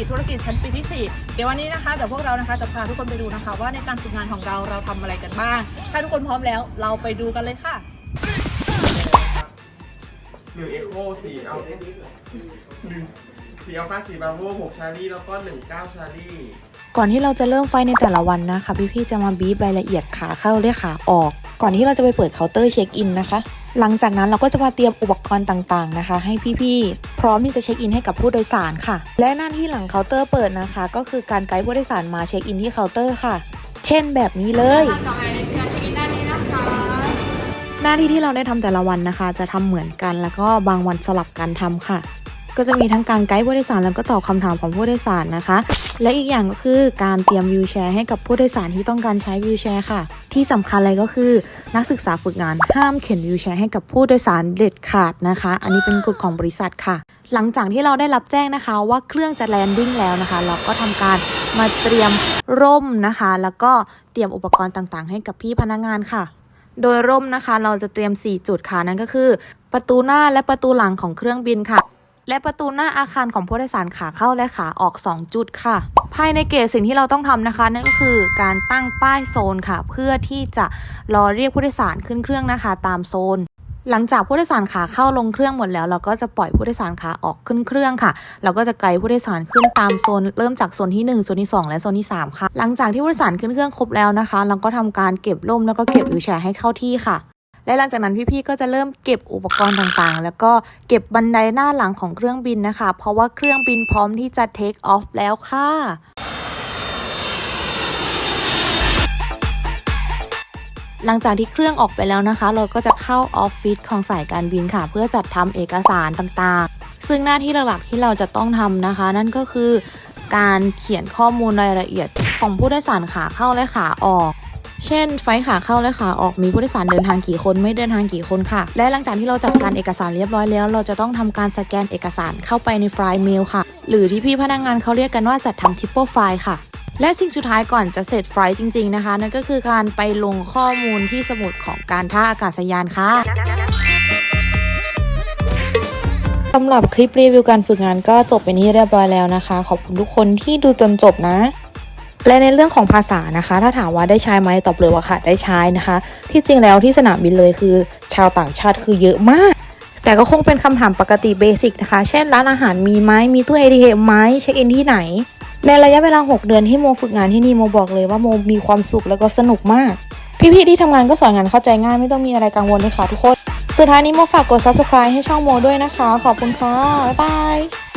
กิจธุรกิจชั้นปีที่ 4 เดี๋ยววันนี้นะคะเดี๋ยวพวกเรานะคะจะพาทุกคนไปดูนะคะ ว่าในการฝึกงานของเราเราทำอะไรกันบ้าง ถ้าทุกคนพร้อมแล้วเราไปดูกันเลยค่ะหนึ่งเอ็กโคสี่อัลหนึ่งสี่อัลฟาสี่บาโวหกชารี่แล้วก็หนึ่งเก้าชารี่ก่อนที่เราจะเริ่มไฟล์ในแต่ละวันนะคะ พี่ๆจะมาบีบรายละเอียดขาเข้าและขาออก ก่อนที่เราจะไปเปิดเคาน์เตอร์เช็คอินนะคะ หลังจากนั้นเราก็จะมาเตรียมอุปกรณ์ต่างๆนะคะ ให้พี่ๆ พร้อมที่จะเช็คอินให้กับผู้โดยสารค่ะ และหน้าที่หลังเคาน์เตอร์เปิดนะคะ ก็คือการไกด์ผู้โดยสารมาเช็คอินที่เคาน์เตอร์ค่ะ เช่นแบบนี้เลยหน้าที่ที่เราได้ทำแต่ละวันนะคะ จะทำเหมือนกันแล้วก็บางวันสลับกันทำค่ะ ก็จะมีทั้งการไกด์ผู้โดยสารแล้วก็ตอบคำถามของผู้โดยสารนะคะ และอีกอย่างก็คือการเตรียมวิวแชร์ให้กับผู้โดยสารที่ต้องการใช้วิวแชร์ค่ะ ที่สำคัญเลยก็คือนักศึกษาฝึกงานห้ามเข็นวิวแชร์ให้กับผู้โดยสารเด็ดขาดนะคะ อันนี้เป็นกฎของบริษัทค่ะ หลังจากที่เราได้รับแจ้งนะคะ ว่าเครื่องจะแลนดิ้งแล้วนะคะ เราก็ทำการมาเตรียมร่มนะคะ แล้วก็เตรียมอุปกรณ์ต่างๆ ให้กับพี่พนักงานค่ะ โดยร่มนะคะ เราจะเตรียม 4 จุดค่ะนั่นก็คือ ประตูหน้าและประตูหลังของเครื่องบินค่ะ และประตูหน้าอาคารของผู้โดยสารขาเข้าและขาออก 2 จุดค่ะ ภายในเกตสิ่งที่เราต้องทำนะคะ นั่นก็คือการตั้งป้ายโซนค่ะ เพื่อที่จะรอเรียกผู้โดยสารขึ้นเครื่องนะคะ ตามโซนหลังจากผู้โดยสารขาเข้าลงเครื่องหมดแล้ว เราก็จะปล่อยผู้โดยสารขาออกขึ้นเครื่องค่ะ เราก็จะไกด์ผู้โดยสารขึ้นตามโซน เริ่มจากโซนที่1โซนที่ 2 และโซนที่ 3 ค่ะ หลังจากที่ผู้โดยสารขึ้นเครื่องครบแล้วนะคะ เราก็ทำการเก็บร่มแล้วก็เก็บวิวแชร์ให้เข้าที่ค่ะ และหลังจากนั้นพี่ๆก็จะเริ่มเก็บอุปกรณ์ต่างๆ แล้วก็เก็บบันไดหน้าหลังของเครื่องบินนะคะ เพราะว่าเครื่องบินพร้อมที่จะ take off แล้วค่ะหลังจากที่เครื่องออกไปแล้วนะคะ เราก็จะเข้าออฟฟิศของสายการบินค่ะ เพื่อจัดทำเอกสารต่างๆ ซึ่งหน้าที่หลักๆที่เราจะต้องทำนะคะ นั่นก็คือการเขียนข้อมูลรายละเอียดของผู้โดยสารขาเข้าและขาออก เช่น ไฟขาเข้าและขาออกมีผู้โดยสารเดินทางกี่คนไม่เดินทางกี่คนค่ะ และหลังจากที่เราจัดการเอกสารเรียบร้อยแล้ว เราจะต้องทำการสแกนเอกสารเข้าไปในไฟล์เมลค่ะ หรือที่พี่พนักงานเขาเรียกกันว่าจัดทำทิปเปิลไฟล์ค่ะและสิ่งสุดท้ายก่อนจะเสร็จไฟล์จริง ๆนะคะ นั่นก็คือการไปลงข้อมูลที่สมุดของการท่าอากาศยานค่ะสำหรับคลิปรีวิวการฝึกงานก็จบไปนี้เรียบร้อยแล้วนะคะ ขอบคุณทุกคนที่ดูจนจบนะ และในเรื่องของภาษานะคะ ถ้าถามว่าได้ใช้ไหมตอบเลยว่าค่ะ ได้ใช้นะคะ ที่จริงแล้วที่สนามบินเลยคือ ชาวต่างชาติคือเยอะมาก แต่ก็คงเป็นคำถามปกติเบสิกนะคะ เช่นร้านอาหารมีไหมมีตู้ ATM ไหมเช็คอินที่ไหน ในระยะเวลา 6 เดือนที่โมฝึกงานที่นี่โมบอกเลยว่าโมมีความสุขแล้วก็สนุกมาก พี่ๆที่ทำงานก็สอนงานเข้าใจง่ายไม่ต้องมีอะไรกังวลเลยค่ะทุกคน สุดท้ายนี้โมฝากกด subscribe ให้ช่องโมด้วยนะคะ ขอบคุณค่ะบ๊ายบาย